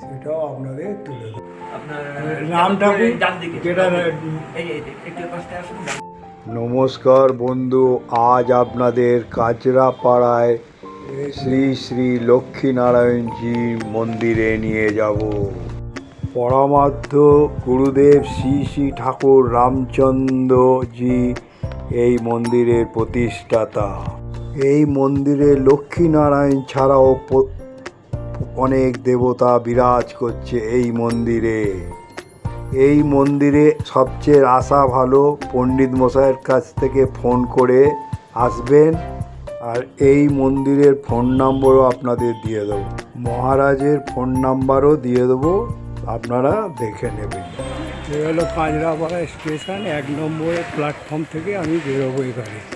সেটাও আপনাদের তুলে দেবো নামটা কি? ডান দিকে যেটা এই এই এই, একটু পাশে আসুন ডান- নমস্কার বন্ধু আজ আপনাদের কাচরাপাড়ায় শ্রী শ্রী লক্ষ্মীনারায়ণজি মন্দিরে নিয়ে যাব। পরমার্থ গুরুদেব শ্রী শ্রী ঠাকুর রামচন্দ্রজি এই মন্দিরের প্রতিষ্ঠাতা। এই মন্দিরে লক্ষ্মীনারায়ণ ছাড়াও অনেক দেবতা বিরাজ করছে এই মন্দিরে। এই মন্দিরে সবচেয়ে আশা ভালো পণ্ডিত মশাইয়ের কাছ থেকে ফোন করে আসবেন আর এই মন্দিরের ফোন নম্বরও আপনাদের দিয়ে দেবো। মহারাজের ফোন নাম্বারও দিয়ে দেবো, আপনারা দেখে নেবেন। এ হলো কাঁচরাপাড়া স্টেশন, এক নম্বরের প্ল্যাটফর্ম থেকে আমি বেরোবো এখানে।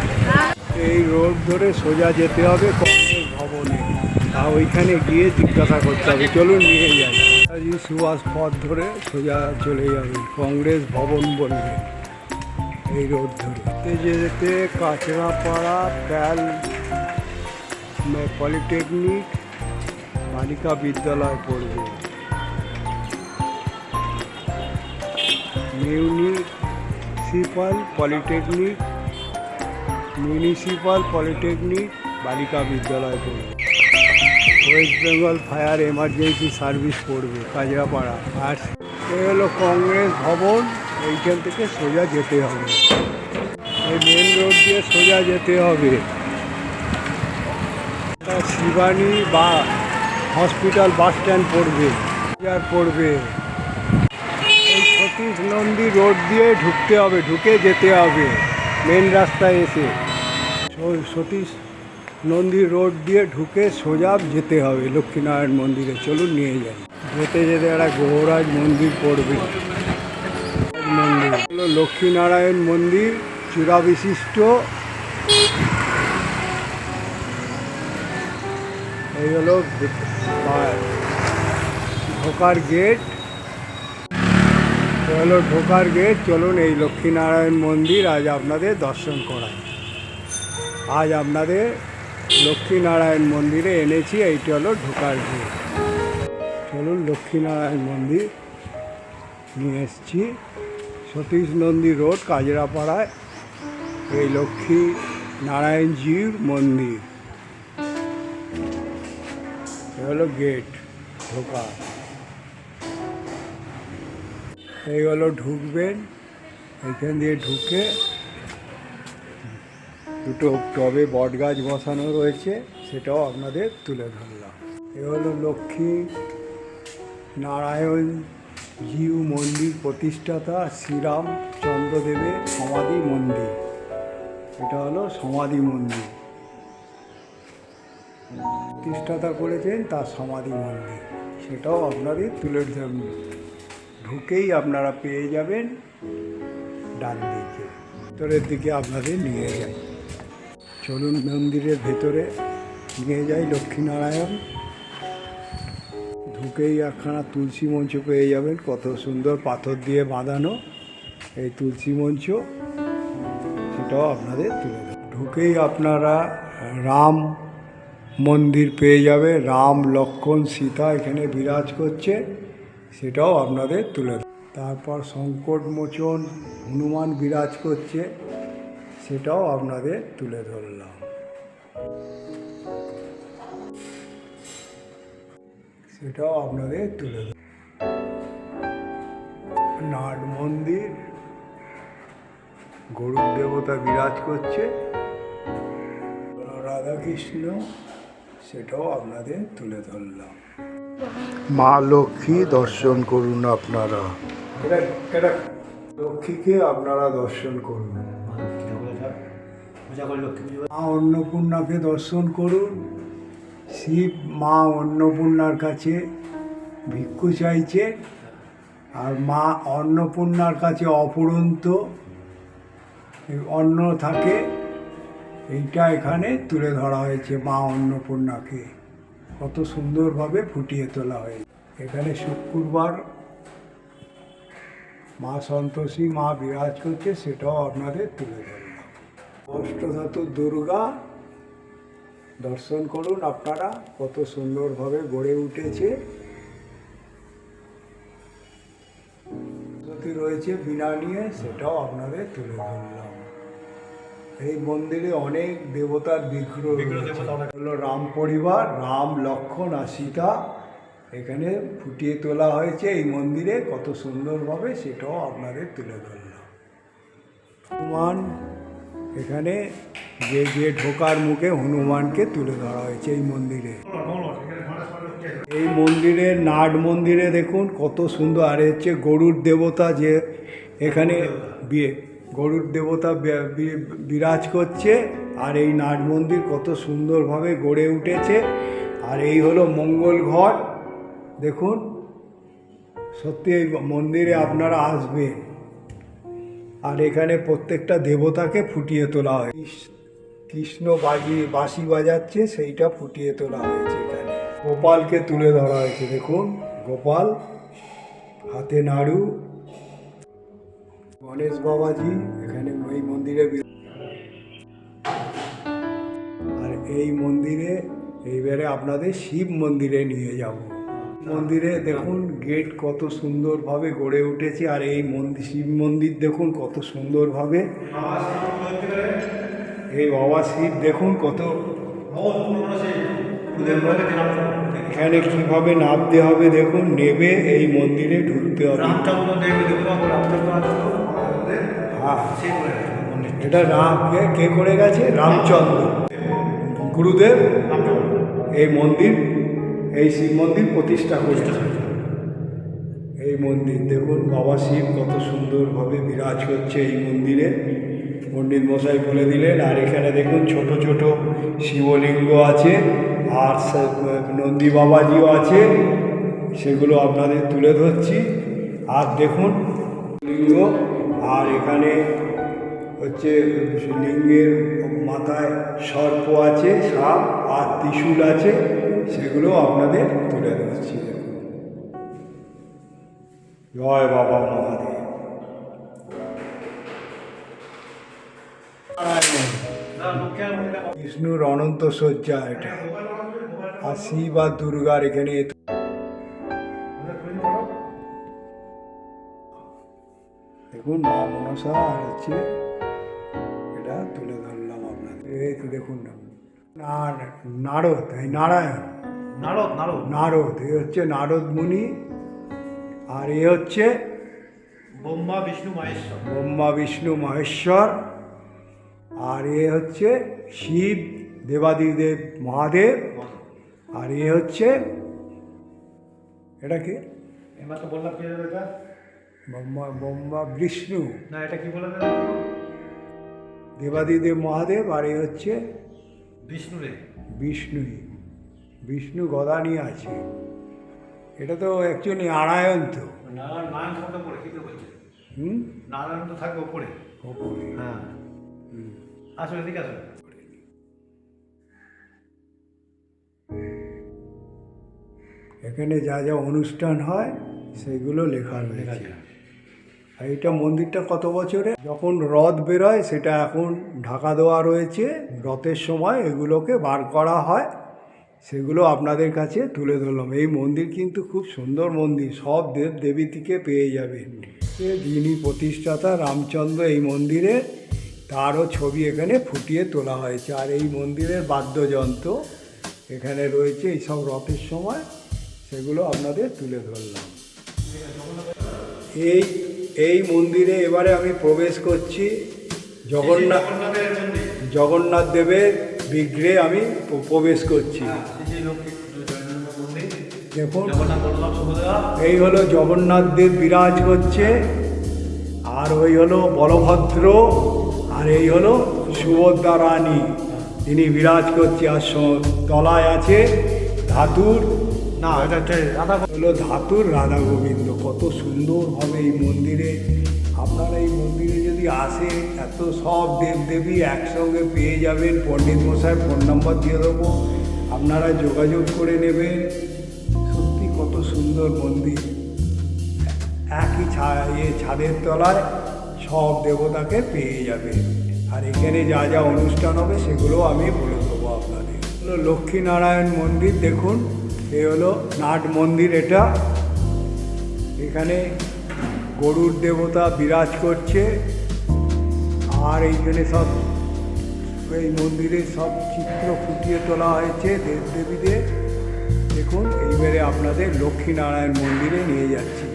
এই রোড ধরে সোজা যেতে হবে কংগ্রেস ভবনে। আর ওইখানে গিয়ে জিজ্ঞাসা করতে হবে, চলুন নিয়ে যাই। নেতাজি সুভাষ পথ ধরে সোজা চলে যাবে, কংগ্রেস ভবন বলবে, এই রোড ধরে। যেতে যেতে কাঁচরাপাড়া, প্যাল পলিটেকনিক, বালিকা বিদ্যালয় পড়বে। মিউনিসিপাল পলিটেকনিক মিউনিসিপাল পলিটেকনিক বালিকা বিদ্যালয় পড়বে। West Bengal fire emergency service পড়বে, কাজরাপাড়া। আর এ হলো কংগ্রেস ভবন, এইখান থেকে সোজা যেতে হবে। এই মেন রোড দিয়ে সোজা যেতে হবে। শিবানী বা হসপিটাল বাস স্ট্যান্ড পড়বে আর পড়বে। এই সতীশ নন্দী রোড দিয়ে ঢুকতে হবে, ঢুকে যেতে হবে মেন রাস্তায় এসে। স- সতীশ নন্দী রোড দিয়ে ঢুকে সোজা যেতে হবে লক্ষ্মীনারায়ণ মন্দিরে। চলুন নিয়ে যাই। যেতে যেতে একটা গৌরাজ মন্দির পড়বে। মন্দির। লক্ষ্মীনারায়ণ মন্দির চূড়া বিশিষ্ট এই হলো ঢোকার গেট। হলো ঢোকার গেট। চলুন এই লক্ষ্মীনারায়ণ মন্দির আজ আপনাদের দর্শন করাই। আজ আপনাদের লক্ষ্মীনারায়ণ মন্দিরে এনেছি, এইটি হলো ঢোকার গেট চলুন লক্ষ্মীনারায়ণ মন্দির নিয়ে এসছি। সতীশ নন্দী রোড, কাজরাপাড়ায়, এই লক্ষ্মী নারায়ণজির মন্দির হলো গেট, ঢোকা। এই হলো ঢুকবেন এখান দিয়ে ঢুকে দুটো টবে বট গাছ বসানো রয়েছে, সেটাও আপনাদের তুলে ধরলাম। এ হলো লক্ষ্মী নারায়ণ জিউ মন্দির প্রতিষ্ঠাতা শ্রীরাম চন্দ্রদেবের সমাধি মন্দির। এটা হলো সমাধি মন্দির। প্রতিষ্ঠাতা করেছেন তার সমাধি মন্দির। সেটাও আপনাদের তুলে ধরলাম। ঢুকেই আপনারা পেয়ে যাবেন ডান দিকে। ভিতরের দিকে আপনাদের নিয়ে যাই। চলুন মন্দিরের ভেতরে নিয়ে যাই লক্ষ্মীনারায়ণ। ঢুকেই একখানা তুলসী মঞ্চ পেয়ে যাবেন, কত সুন্দর পাথর দিয়ে বাঁধানো এই তুলসী মঞ্চ, সেটাও আপনাদের তুলে দেব। ঢুকেই আপনারা রাম মন্দির পেয়ে যাবে রাম, লক্ষ্মণ, সীতা এখানে বিরাজ করছে, সেটাও আপনাদের তুলে দেব। তারপর সংকট মোচন হনুমান বিরাজ করছে সেটাও আপনাদের তুলে ধরলাম। সেটাও আপনাদের তুলে নাট মন্দির। গরুর দেবতা বিরাজ করছে। রাধাকৃষ্ণ, সেটাও আপনাদের তুলে ধরলাম। মা লক্ষ্মী দর্শন করুন আপনারা। এটা লক্ষ্মীকে আপনারা দর্শন করুন। মা অন্নপূর্ণাকে দর্শন করুন। শিব মা অন্নপূর্ণার কাছে ভিক্ষু চাইছে আর মা অন্নপূর্ণার কাছে অপরন্ত অন্ন থাকে, এইটা এখানে তুলে ধরা হয়েছে মা অন্নপূর্ণাকে। কত সুন্দরভাবে ফুটিয়ে তোলা হয়েছে। এখানে শুক্রবার মা সন্তোষী মা বিরাজ করছে, সেটাও আপনাদের তুলে ধরলাম অষ্টধাতু দুর্গা দর্শন করুন আপনারা কত সুন্দরভাবে গড়ে উঠেছে। যদি রয়েছে বিনা নিয়ে সেটাও আপনাদের তুলে ধরলাম। এই মন্দিরে অনেক দেবতার বিগ্রহ। হলো রাম পরিবার রাম লক্ষণ আর সীতা এখানে ফুটিয়ে তোলা হয়েছে এই মন্দিরে কত সুন্দরভাবে সেটাও আপনাদের তুলে ধরলাম। হনুমান এখানে যে যে ঢোকার মুখে হনুমানকে তুলে ধরা হয়েছে এই মন্দিরে। এই মন্দিরের নাট মন্দিরে দেখুন কত সুন্দর, আর হচ্ছে গরুর দেবতা যে এখানে বিয়ে, গরুর দেবতা বিরাজ করছে, আর এই নাট মন্দির কত সুন্দরভাবে গড়ে উঠেছে, আর এই হলো মঙ্গল ঘর। দেখুন, সত্যি এই মন্দিরে আপনারা আসবেন। আর এখানে প্রত্যেকটা দেবতাকে ফুটিয়ে তোলা হয়। কৃষ- কৃষ্ণ বাজি, বাঁশি বাজাচ্ছে, সেইটা ফুটিয়ে তোলা হয়েছে এখানে। গোপালকে তুলে ধরা হয়েছে, দেখুন। গোপাল, হাতে নাড়ু। গণেশ বাবাজি, এখানে এই মন্দিরে আর এই মন্দিরে এইবারে আপনাদের শিব মন্দিরে নিয়ে যাব। মন্দিরে দেখুন, গেট কত সুন্দরভাবে গড়ে উঠেছে, আর এই মন্দির শিব মন্দির দেখুন কত সুন্দরভাবে। এই বাবা শিব দেখুন কত এখানে কীভাবে নামতে হবে দেখুন, নেবে এই মন্দিরে ঢুকতে হবে। হ্যাঁ। এটা রাম, কে কে করে গেছে? রামচন্দ্র। গুরুদেব, এই মন্দির এই শিব মন্দির প্রতিষ্ঠা করেছে এই মন্দির, দেখুন বাবা শিব কত সুন্দরভাবে বিরাজ করছে এই মন্দিরে। পণ্ডিত মশাই বলে দিলেন, আর এখানে দেখুন ছোট ছোট শিবলিঙ্গ আছে, আর নন্দী বাবাজিও আছে। সেগুলো আপনাদের তুলে ধরছি। আর দেখুন লিঙ্গ আর এখানে হচ্ছে লিঙ্গের মাথায় সর্প আছে, সাপ আর ত্রিশূল আছে। সেগুলো আপনাদের তুলে ধরছি। জয় বাবা মহাদেব। বিষ্ণুর অনন্ত শয্যা এটা। আর শিব আর দুর্গার এখানে দেখুন, মা মনসা আর হচ্ছে এটা তুলে ধরলাম আপনাদের। এই তো দেখুন না নারদ, এই নারায়ণ। নারদ নারদ। নারদ এ হচ্ছে নারদ মুনি আর এ হচ্ছে ব্রহ্মা বিষ্ণু মহেশ্বর। ব্রহ্মা বিষ্ণু মহেশ্বর আর এ হচ্ছে শিব দেবাদিদেব মহাদেব আর এ হচ্ছে এটা কি? এবার তো বললাম কি এটা? ব্রহ্মা ব্রহ্মা বিষ্ণু। না এটা কি বললাম? দেবাদিদেব মহাদেব আর এ হচ্ছে বিষ্ণু রে। বিষ্ণুই। বিষ্ণু গদা নিয়ে আছে। এটা তো অ্যাকচুয়ালি নারায়ণ তো। হুম? নারায়ণ তো থাকবে ওপরে ওপরে। হ্যাঁ। এখানে যা যা অনুষ্ঠান হয় সেগুলো লেখা রয়েছে। আর এটা মন্দিরটা কত বছরে যখন রথ বেরোয় সেটা এখন ঢাকা দেওয়া রয়েছে। রথের সময় এগুলোকে বার করা হয়। সেগুলো আপনাদের কাছে তুলে ধরলাম। এই মন্দির কিন্তু খুব সুন্দর মন্দির সব দেব দেবী থেকে পেয়ে যাবেন। যিনি প্রতিষ্ঠাতা রামচন্দ্র এই মন্দিরে তারও ছবি এখানে ফুটিয়ে তোলা হয়েছে। আর এই মন্দিরের বাদ্যযন্ত্র এখানে রয়েছে এইসব রথের সময় সেগুলো আপনাদের তুলে ধরলাম। এই এই মন্দিরে এবারে আমি প্রবেশ করছি। জগন্নাথ জগন্নাথ দেবের বিগ্রহে আমি প্রবেশ করছি। মন্দির দেখুন। এই হলো জগন্নাথ দেব বিরাজ করছে আর ওই হলো বলভদ্র আর এই হলো সুভদ্রা রানী। তিনি বিরাজ করছে আর তলায় আছে ধাতুর না হলো ধাতুর রাধা গোবিন্দ। কত সুন্দর হবে এই মন্দিরে। আপনারা এই মন্দিরে যদি আসেন, এত সব দেব দেবী একসঙ্গে পেয়ে যাবেন। পণ্ডিত মশাই ফোন নাম্বার দিয়ে দেবো। আপনারা যোগাযোগ করে নেবেন। সত্যি কত সুন্দর মন্দির। একই ছা ইয়ে ছাদের তলায় সব দেবতাকে পেয়ে যাবে আর এখানে যা যা অনুষ্ঠান হবে, সেগুলো আমি বলে দেবো আপনাদের। হলো লক্ষ্মীনারায়ণ মন্দির, দেখুন। এ হলো নাট মন্দির এটা। এখানে গরুর দেবতা বিরাজ করছে। আর এইখানে সব এই মন্দিরে সব চিত্র ফুটিয়ে তোলা হয়েছে দেব দেবীদের দেখুন, এইবারে আপনাদের লক্ষ্মীনারায়ণ মন্দিরে নিয়ে যাচ্ছি।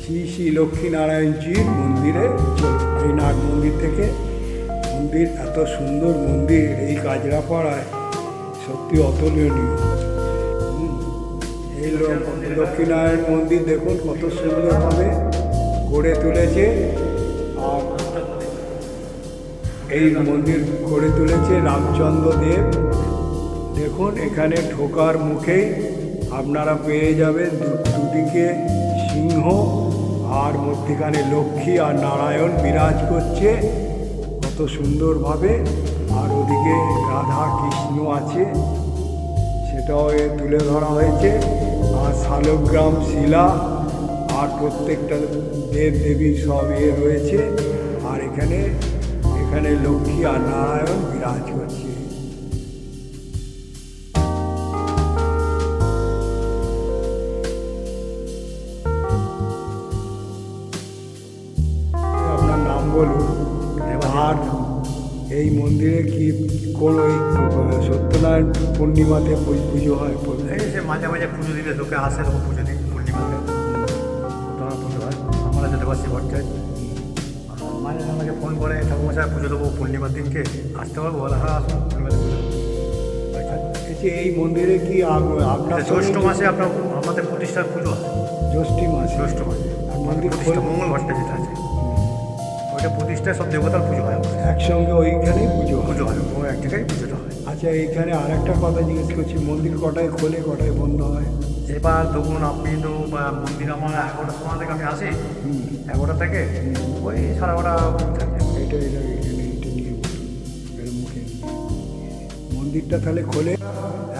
শ্রী শ্রী লক্ষ্মীনারায়ণজির মন্দিরে এই নাট মন্দির থেকে। মন্দির এত সুন্দর মন্দির, এই কাজরাপাড়ায় সত্যি অতুলনীয়। এই লক্ষ্মীনারায়ণ মন্দির দেখুন কত সুন্দরভাবে গড়ে তুলেছে। আর এই মন্দির গড়ে তুলেছে রামচন্দ্র দেব দেখুন, এখানে ঢোকার মুখেই আপনারা পেয়ে যাবেন দুদিকে সিংহ আর মধ্যেখানে লক্ষ্মী আর নারায়ণ বিরাজ করছে। কত সুন্দরভাবে। আর ওদিকে রাধা কৃষ্ণ আছে, সেটাও তুলে ধরা হয়েছে। আর শালগ্রাম শিলা আর প্রত্যেকটা দেব দেবীর সব এ রয়েছে। আর এখানে এখানে লক্ষ্মী আর নারায়ণ বিরাজ করছে। আপনার নাম বলুন। এই মন্দিরে কি কোন ওই সত্যনারায়ণ পূর্ণিমাতে পুজো হয়? মাঝে মাঝে পুজো দিলে লোকে আসে পুজো দিই পূর্ণিমাতে। পারছি ভট্টায় মানে আমাকে ফোন করে ঠাকুমশায় পুজো দেবো পূর্ণিমার দিনকে। আসতে পারব বলে হ্যাঁ আসুন। পূর্ণিমার পুজো আচ্ছা এই মন্দিরে কি আপনার জ্যৈষ্ঠ মাসে আপনার আমাদের প্রতিষ্ঠার পুজো? হয় জ্যৈষ্ঠী মাসে। জ্যৈষ্ঠ মাসে। মন্দির মঙ্গল ঘটটা যেটা আছে। ওইটা প্রতিষ্ঠায় সব দেবতার পুজো হয়। একসঙ্গে ওইখানেই পুজো পুজো হয়। ও এক জায়গায় পুজোটা হয়। আচ্ছা এইখানে আর একটা কথা জিজ্ঞেস করছি মন্দির কটায় খোলে কটায় বন্ধ হয়? এবার দেখুন আপনি তো মন্দির আমার এগারোটার সময় থেকে আমি আসি। এগারোটা থেকে ওই সাড়ে থাকে। এটা এটা এখানে এটা নিয়ে মুখে। মন্দিরটা তাহলে খোলে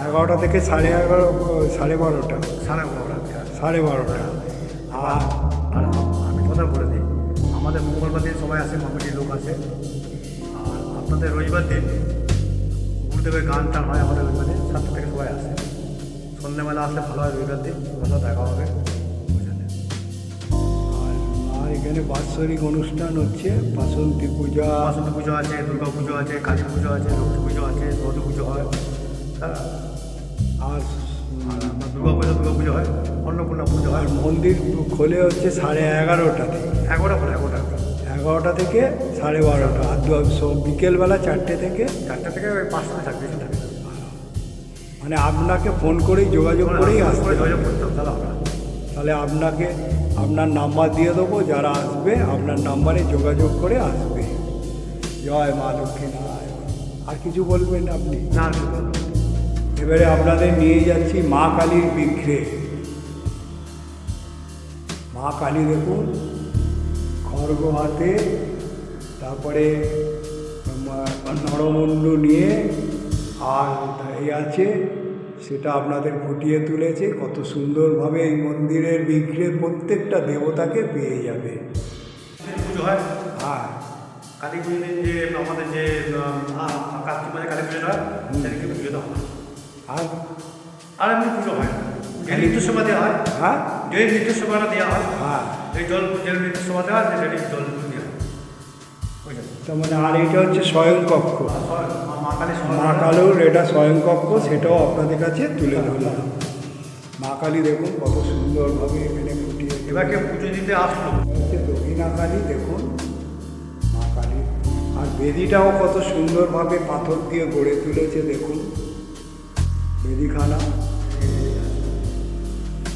এগারোটা থেকে সাড়ে এগারো সাড়ে বারোটা। সাড়ে বারোটা সাড়ে বারোটা। আর আমি কথা বলে দিই। আমাদের মঙ্গলবার দিন সবাই আসে কমিটির লোক আসে। আপনাদের রবিবার দিন গুরুদেবের গান টান হয় আমাদের রবিবার দিন সাতটা থেকে সবাই আসে। সন্ধ্যেবেলা আসলে ভালো হয় রবিবার দিন ভালো দেখা হবে। আর আর এখানে বাৎসরিক অনুষ্ঠান হচ্ছে বাসন্তী পূজা। বাসন্তী পুজো আছে দুর্গা পুজো আছে কালী পুজো আছে লক্ষ্মী পুজো আছে সরস্বতী পুজো হয়। হ্যাঁ আর দুর্গা পুজো দুর্গা পুজো হয় অন্নপূর্ণা পুজো হয়। মন্দির খোলে হচ্ছে সাড়ে এগারোটা এগারোটা করে এগারোটা। এগারোটা থেকে সাড়ে বারোটা। আর বিকেলবেলা চারটে থেকে চারটা থেকে ওই পাঁচটা থাকবে মানে আপনাকে ফোন করেই যোগাযোগ করেই আসতে। যোগাযোগ করতে তাহলে তাহলে আপনাকে আপনার নাম্বার দিয়ে দেবো যারা আসবে আপনার নাম্বারে যোগাযোগ করে আসবে। জয় মা লক্ষ্মী নারায়ণ। আর কিছু বলবেন আপনি? না। এবারে আপনাদের নিয়ে যাচ্ছি মা কালীর বিগ্রে মা কালী দেখুন খড়গ হাতে তারপরে নরমুণ্ড নিয়ে আর এই আছে সেটা আপনাদের ফুটিয়ে তুলেছে কত সুন্দরভাবে এই মন্দিরের বিগ্রে প্রত্যেকটা দেবতাকে পেয়ে যাবে। পুজো হয়? হ্যাঁ। কালী পুজো যে আমাদের যে কার্তিক মাসে কালী পুজো হয় সেদিনকে পুজো দেওয়া হয়। আর? আর এমনি পুজো হয়। যে নির্দিষ্ট সময় দেওয়া হয়। হ্যাঁ। যে সময়টা দেওয়া হয়। হ্যাঁ। এই জল সময় দেওয়া হয় সেটা জল হয় তার মানে আর এইটা হচ্ছে স্বয়ংকক্ষ মা- কালীর এটা স্বয়ংকক্ষ সেটাও আপনাদের কাছে তুলে ধরলাম। মা কালী দেখুন কত সুন্দরভাবে এখানে ফুটিয়ে এবার কেউ পুজো দিতে আসলো? হচ্ছে দক্ষিণা কালী দেখুন। মা কালী। আর বেদিটাও কত সুন্দরভাবে পাথর দিয়ে গড়ে তুলেছে দেখুন। বেদিখানা।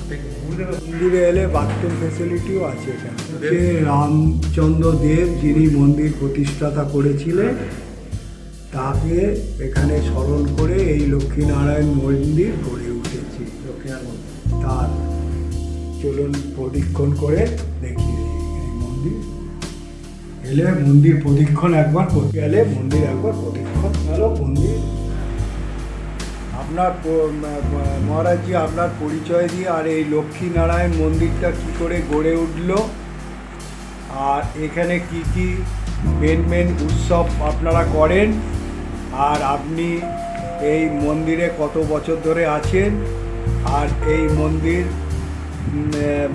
মন্দিরে এলে বাথরুম ফেসিলিটিও আছে এখানে। রামচন্দ্র দেব যিনি মন্দির প্রতিষ্ঠাতা করেছিলেন তাকে এখানে স্মরণ করে এই লক্ষ্মীনারায়ণ মন্দির গড়ে উঠেছে। লক্ষ্মীনারায়ণ তার চলুন প্রদীক্ষণ করে দিই এই মন্দির। এলে মন্দির প্রদীক্ষণ একবার করতে গেলে মন্দির একবার প্রদীক্ষণ গেল মন্দির। আপনার মহারাজজি আপনার পরিচয় দিয়ে আর এই লক্ষ্মীনারায়ণ মন্দিরটা কি করে গড়ে উঠল? আর এখানে কি কি মেন মেন উৎসব আপনারা করেন? আর আপনি এই মন্দিরে কত বছর ধরে আছেন? আর এই মন্দির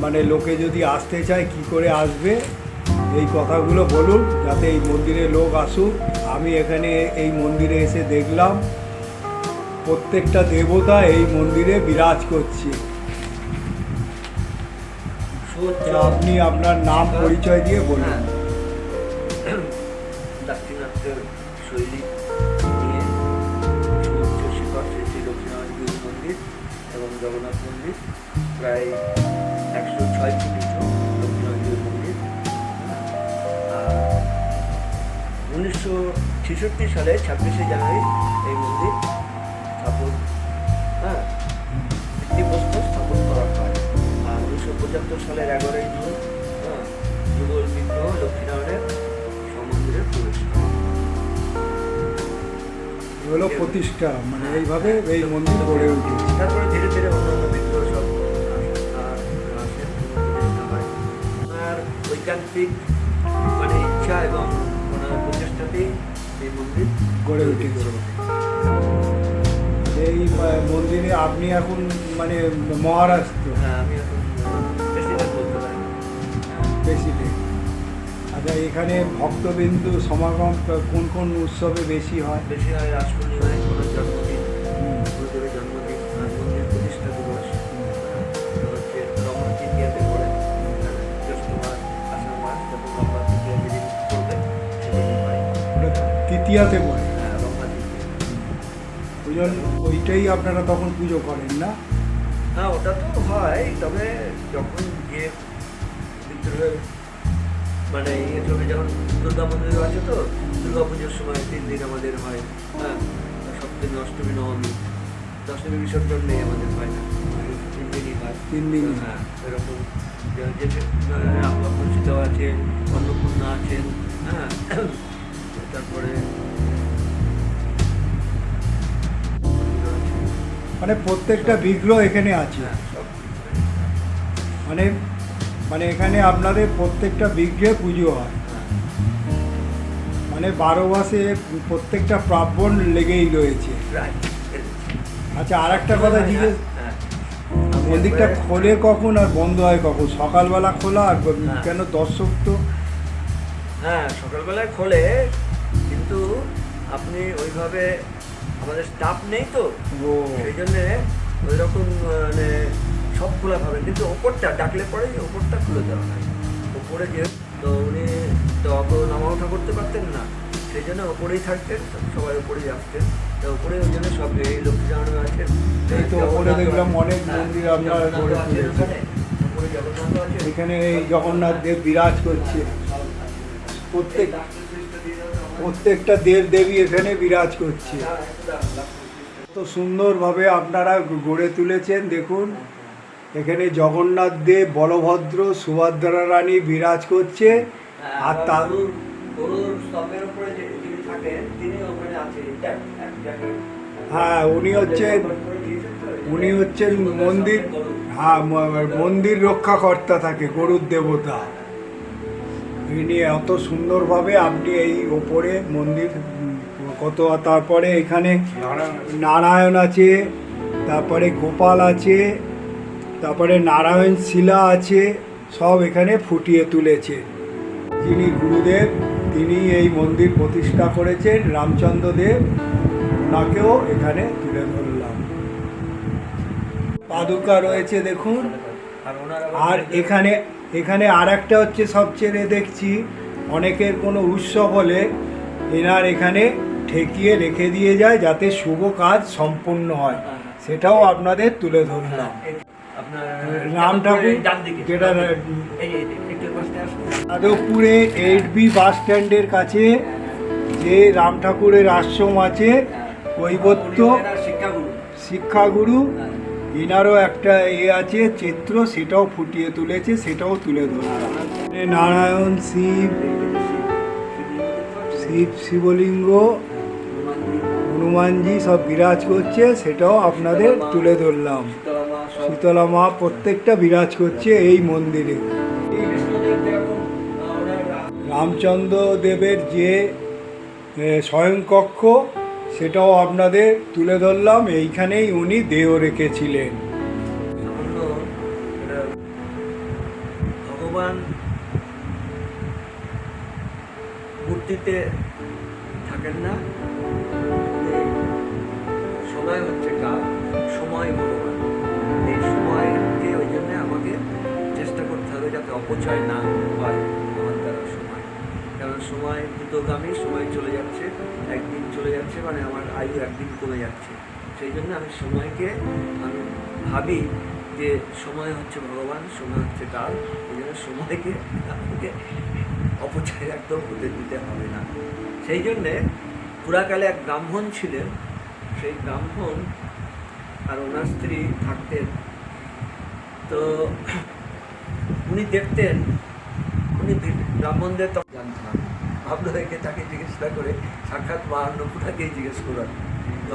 মানে লোকে যদি আসতে চায় কি করে আসবে? এই কথাগুলো বলুন, যাতে এই মন্দিরে লোক আসুক। আমি এখানে এই মন্দিরে এসে দেখলাম। প্রত্যেকটা দেবতা এই মন্দিরে বিরাজ করছে। আপনি আপনার নাম পরিচয় দিয়ে বলুন। দাক্ষিণাত্যের শৈলী নিয়ে সুউচ্চ শিখর শ্রী শ্রী লক্ষ্মীনারায়ণ মন্দির এবং জগন্নাথ মন্দির প্রায় একশো ছয় ফুট উঁচু লক্ষ্মীনারায়ণ মন্দির। উনিশশো ছেষট্টি সালে ছাব্বিশে জানুয়ারি এই মন্দির পঁচাত্তর সালের এগারোই জুন হ্যাঁ যুগল বিগ্রহ লক্ষ্মীনারায়ণের সমন্দিরে প্রবেশ হলো প্রতিষ্ঠা মানে এইভাবে এই মন্দির গড়ে উঠেছে তারপরে ধীরে ধীরে অন্যান্য বিগ্রহ সব আর ঐকান্তিক মানে ইচ্ছা এবং ওনার প্রচেষ্টাতেই এই মন্দির গড়ে উঠেছে। এই মন্দিরে আপনি এখন মানে মহারাষ্ট্র প্রেসিডেন্ট আচ্ছা এখানে ভক্তবিন্দু সমাগম কোন কোন উৎসবে বেশি হয়? বেশি হয় রাস পূর্ণিমায় জন্মদিন। গুরুদেবের জন্মদিন আর মন্দির প্রতিষ্ঠা দিবস। হচ্ছে রমা তৃতীয়াতে পড়ে। জ্যৈষ্ঠ মাস আষাঢ় মাস যখন রমা তৃতীয়া যেদিন পড়বে সেদিনই হয়। তৃতীয়াতে পড়ে? হ্যাঁ রমা তৃতীয়া। ওই জন্য ওইটাই আপনারা তখন পুজো করেন না? হ্যাঁ ওটা তো হয় তবে যখন বিদ্রোহের মানে ইয়ে ছবি যখন দুর্গা মন্দির আছে তো দুর্গা পুজোর সময় তিন দিন আমাদের হয় হ্যাঁ? সপ্তমী অষ্টমী নবমী দশমী বিসর্জন নেই আমাদের হয় না। তিন দিনই হয়। তিন দিন হ্যাঁ। এরকম যে- যে আপনার সীতাও আছে অন্নপূর্ণা আছেন হ্যাঁ? তারপরে মানে প্রত্যেকটা বিগ্রহ এখানে আছে। হ্যাঁ মানে মানে এখানে আপনাদের প্রত্যেকটা বিগ্রহে পুজো হয়। হ্যাঁ মানে বারো মাসে প্রত্যেকটা প্রাব্বণ লেগেই রয়েছে। আচ্ছা আর একটা কথা জিজ্ঞেস হ্যাঁ মন্দিরটা খোলে কখন আর বন্ধ হয় কখন? সকালবেলা খোলা আর হ্যাঁ। কেন দর্শক তো? হ্যাঁ সকালবেলায় খোলে কিন্তু আপনি ওইভাবে আমাদের স্টাফ নেই তো। সেই জন্যে ওই রকম মানে সব খোলা পাবেন কিন্তু ওপরটা ডাকলে পরে ওপরটা খুলে দেওয়া হয়। ওপরে যে তো উনি তো অত নামা ওঠা করতে পারতেন না সেই জন্য ওপরেই থাকতেন সবাই ওপরেই আসতেন। তো ওপরে ওই জন্য সব এই লক্ষ্মী জানানো আছে এই তো ওপরে দেখলাম অনেক হ্যাঁ, মন্দির আপনার গড়ে তুলেছে। এখানে এই জগন্নাথ দেব বিরাজ করছে। প্রত্যেক প্রত্যেকটা দেব দেবী এখানে বিরাজ করছে। তো সুন্দরভাবে আপনারা গড়ে তুলেছেন দেখুন। এখানে জগন্নাথ দেব বলভদ্র সুভদ্রা রানী বিরাজ করছে। আর তার হ্যাঁ উনি হচ্ছেন উনি হচ্ছেন মন্দির হ্যাঁ মন্দির রক্ষাকর্তা থাকে গরুর দেবতা। ইনি এত সুন্দরভাবে আপনি এই ওপরে মন্দির কত তারপরে এখানে নারায়ণ আছে তারপরে গোপাল আছে। তারপরে নারায়ণ শিলা আছে, সব এখানে ফুটিয়ে তুলেছে। যিনি গুরুদেব, তিনি এই মন্দির প্রতিষ্ঠা করেছেন রামচন্দ্র দেব ওনাকেও এখানে তুলে ধরলাম। পাদুকা রয়েছে দেখুন। আর এখানে এখানে আর একটা হচ্ছে সবচেয়ে দেখছি, অনেকের কোনো উৎসব হলে এনার এখানে ঠেকিয়ে রেখে দিয়ে যায় যাতে শুভ কাজ সম্পূর্ণ হয়। সেটাও আপনাদের তুলে ধরলাম। রাম ঠাকুর যাদবপুরে এইট বি বাস স্ট্যান্ডের কাছে যে রাম ঠাকুরের আশ্রম আছে কৈবত্য শিক্ষাগুরু। এনারও একটা এ আছে চিত্র সেটাও ফুটিয়ে তুলেছে সেটাও তুলে ধরলাম নারায়ণ। শিব শিব শিবলিঙ্গ হনুমানজি। সব বিরাজ করছে সেটাও আপনাদের তুলে ধরলাম। শীতলা মা প্রত্যেকটা বিরাজ করছে এই মন্দিরে। রামচন্দ্র দেবের যে স্বয়ংকক্ষ সেটাও আপনাদের তুলে ধরলাম। এইখানেই উনি দেহ রেখেছিলেন। ভগবান মূর্তিতে অপচয় না হয় আমার দ্বারা সময়। কারণ সময় দ্রুতগামী, সময় চলে যাচ্ছে, একদিন চলে যাচ্ছে মানে আমার আয়ু একদিন কমে যাচ্ছে। সেই জন্য আমি সময়কে, আমি ভাবি যে সময় হচ্ছে ভগবান, সময় হচ্ছে কাল এই জন্য সময়কে আমাকে অপচয় একদম হতে দিতে হবে না। সেই জন্যে পুরাকালে এক ব্রাহ্মণ ছিলেন। সেই ব্রাহ্মণ আর ওনার স্ত্রী থাকতেন। তো উনি দেখতেন, উনি ব্রাহ্মণদের তখন জানতাম। ভাবলো একে তাকে জিজ্ঞেস না করে সাক্ষাৎ মা অন্নপূর্ণাকেই জিজ্ঞেস করার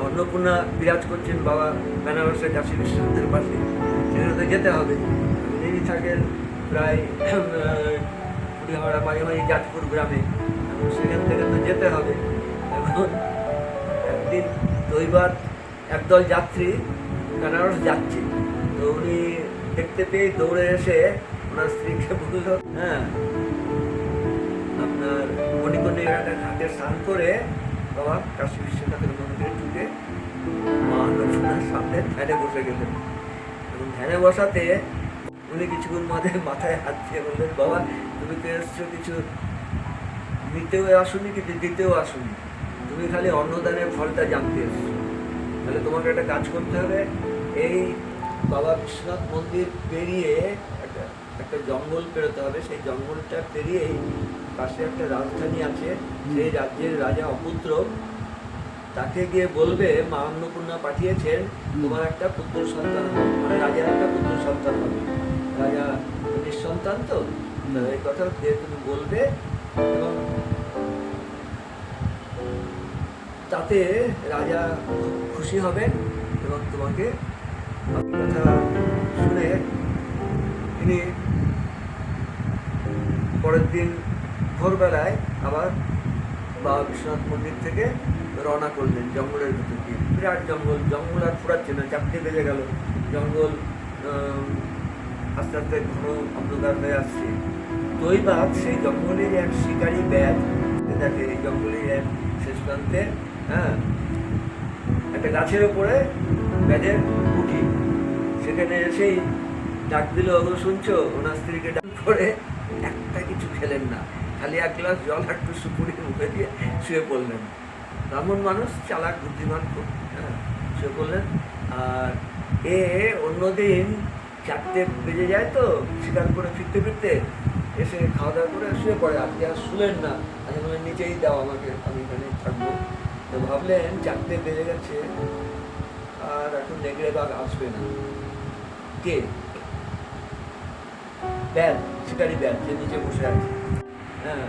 অন্নপূর্ণা বিরাজ করছেন বাবা বেনারসের কাশী বিশ্বনাথের পাশে, সেখানে যেতে হবে। উনি থাকেন প্রায় কুড়িহাওড়া মাঝে মাঝে জাজপুর গ্রামে। এখন সেখান থেকে তো যেতে হবে। এখন একদিন দৈবাত একদল যাত্রী বেনারস যাচ্ছে। তো উনি দেখতে পেয়ে দৌড়ে এসে ওনার স্ত্রীকে বলল হ্যাঁ আপনার মণিকর্ণী এলাকায় ঘাটে স্নান করে বাবা কাশী বিশ্বনাথের মন্দিরে ঢুকে মা অন্নপূর্ণার সামনে ধ্যানে বসে গেলেন। এবং ধ্যানে বসাতে উনি কিছুক্ষণ মাঝে মাথায় হাত দিয়ে বললেন, বাবা, তুমি তো এসছো কিছু নিতেও আসুনি কিছু দিতেও আসুনি? তুমি খালি অন্নদানের ফলটা জানতে এসছো। তাহলে তোমাকে একটা কাজ করতে হবে। এই বাবা বিশ্বনাথ মন্দির পেরিয়ে একটা জঙ্গল পেরোতে হবে। সেই জঙ্গলটা পেরিয়েই পাশে একটা রাজধানী আছে। সেই রাজ্যের রাজা অপুত্র তাকে গিয়ে বলবে, মা অন্নপূর্ণা পাঠিয়েছেন, তোমার একটা পুত্র সন্তান হবে। মানে রাজার একটা পুত্র সন্তান হবে। রাজা নিঃসন্তান তো? এই কথা তুমি বলবে এবং তাতে রাজা খুশি হবেন এবং তোমাকে কথা শুনে তিনি পরের দিন ভোরবেলায় আবার বাবা বিশ্বনাথ মন্দির থেকে রওনা করলেন জঙ্গলের ভিতর দিয়ে। বিরাট জঙ্গল জঙ্গল আর ফুরাচ্ছে না চারটে বেজে গেল। জঙ্গল আস্তে আস্তে ঘন অন্ধকার হয়ে আসছে। দৈবাত সেই জঙ্গলের এক শিকারী ব্যাগ দেখে এই জঙ্গলের এক শেষ প্রান্তে হ্যাঁ একটা গাছের ওপরে ব্যাগের উঠি সেখানে এসেই ডাক দিল শুনছো? ওনার স্ত্রীকে ডাক করে কিছু খেলেন না। খালি এক গ্লাস জল একটু সুপুরি মুখে দিয়ে শুয়ে পড়লেন। ব্রাহ্মণ মানুষ চালাক, বুদ্ধিমান খুব হ্যাঁ শুয়ে পড়লেন। আর এ অন্যদিন চারটে বেজে যায় তো, শিকার করে ফিরতে ফিরতে এসে খাওয়া দাওয়া করে শুয়ে পড়ে। আপনি আর শুলেন না। আজকে বলে নিচেই দাও আমাকে, আমি এখানে থাকব। তো ভাবলেন চারটে বেজে গেছে, আর এখন নেগড়ে বাঘ আসবে না। কে? ব্যাগ শিকারি ব্যাগ যে নিচে বসে আছে। হ্যাঁ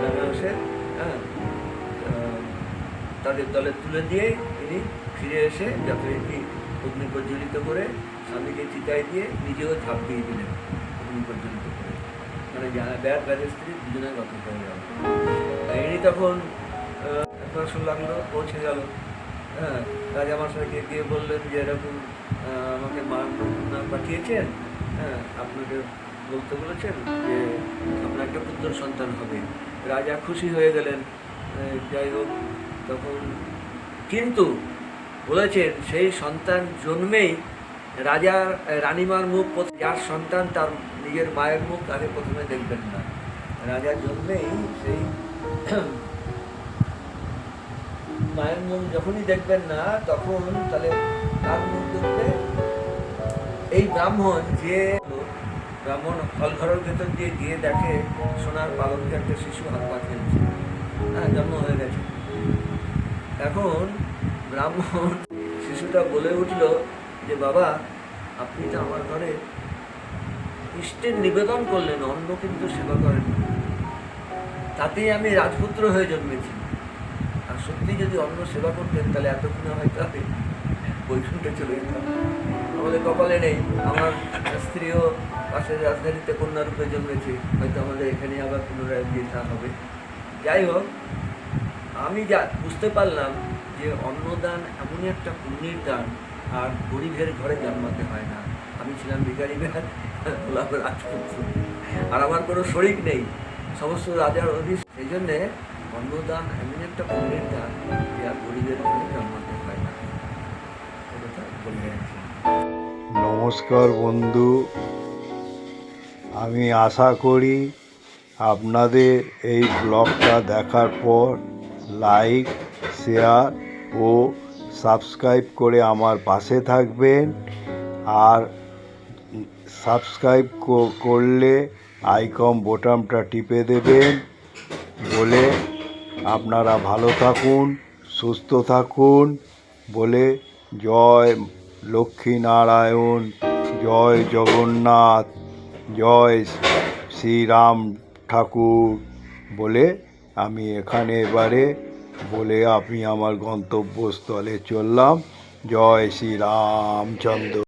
বেনারসে হ্যাঁ তাদের দলে তুলে দিয়ে তিনি ফিরে এসে যথারীতি অগ্নি প্রজ্বলিত করে স্বামীকে চিতায় দিয়ে নিজেও ঝাঁপ দিয়ে দিলেন অগ্নি প্রজ্বলিত করে। মানে যারা ব্যাগ ব্যাগের স্ত্রী, দুজনে গত হয়ে গেল ইনি তখন মাস লাগল, পৌঁছে গেল। হ্যাঁ রাজা রাজামশাইকে গিয়ে বললেন যে, এরকম আমাকে মা পাঠিয়েছেন? হ্যাঁ আপনাকে বলতে বলেছেন যে আপনার একটা পুত্র সন্তান হবে। রাজা খুশি হয়ে গেলেন। যাই হোক তখন কিন্তু বলেছেন সেই সন্তান জন্মেই আহ, রানীমার মুখ যার সন্তান তার নিজের মায়ের মুখ আগে প্রথমে দেখবেন না। রাজার জন্মেই সেই মায়ের মুখ যখনই দেখবেন না তখন তাহলে তার মুখ দেখবে এই ব্রাহ্মণ যে ব্রাহ্মণ হল ঘরের ভেতর দিয়ে গিয়ে দেখে সোনার পালঙ্কে একটা শিশু হাত পা খেলছে। হ্যাঁ জন্ম হয়ে গেছে। এখন ব্রাহ্মণ শিশুটা বলে উঠল যে, বাবা, আপনি তো আমার ঘরে ইষ্টের নিবেদন করলেন অন্য কিন্তু সেবা করেন তাতেই আমি রাজপুত্র হয়ে জন্মেছি। আর সত্যি যদি অন্ন সেবা করতেন, তাহলে এতক্ষণে হয়তো আমি বৈকুণ্ঠে চলে যেতাম। আমাদের কপালে নেই। আমার স্ত্রীও পাশের রাজধানীতে কন্যারূপে জন্মেছে। হয়তো আমাদের এখানে আবার পুনরায় বিয়ে হবে। যাই হোক, আমি যা বুঝতে পারলাম যে অন্নদান এমনই একটা পুণ্যের দান আর গরিবের ঘরে জন্মাতে হয় না। আমি ছিলাম ভিখারি বেহার হলাম রাজপুত্র আর আমার কোনো শরিক নেই। সমস্ত রাজার অধীশ সেই জন্যে অন্নদান এমন একটা পুণ্যের দান নমস্কার বন্ধু। আমি আশা করি আপনাদের এই ব্লগটা দেখার পর লাইক, শেয়ার ও সাবস্ক্রাইব করে আমার পাশে থাকবেন। আর সাবস্ক্রাইব করলে আইকম বোতামটা টিপে দেবেন বলে আপনারা ভালো থাকুন, সুস্থ থাকুন বলে জয় লক্ষ্মীনারায়ণ, জয় জগন্নাথ, জয় শ্রীরাম ঠাকুর বলে আমি এখানে এবারে বলে আমি আমার গন্তব্যস্থলে চললাম। জয় শ্রীরামচন্দ্র।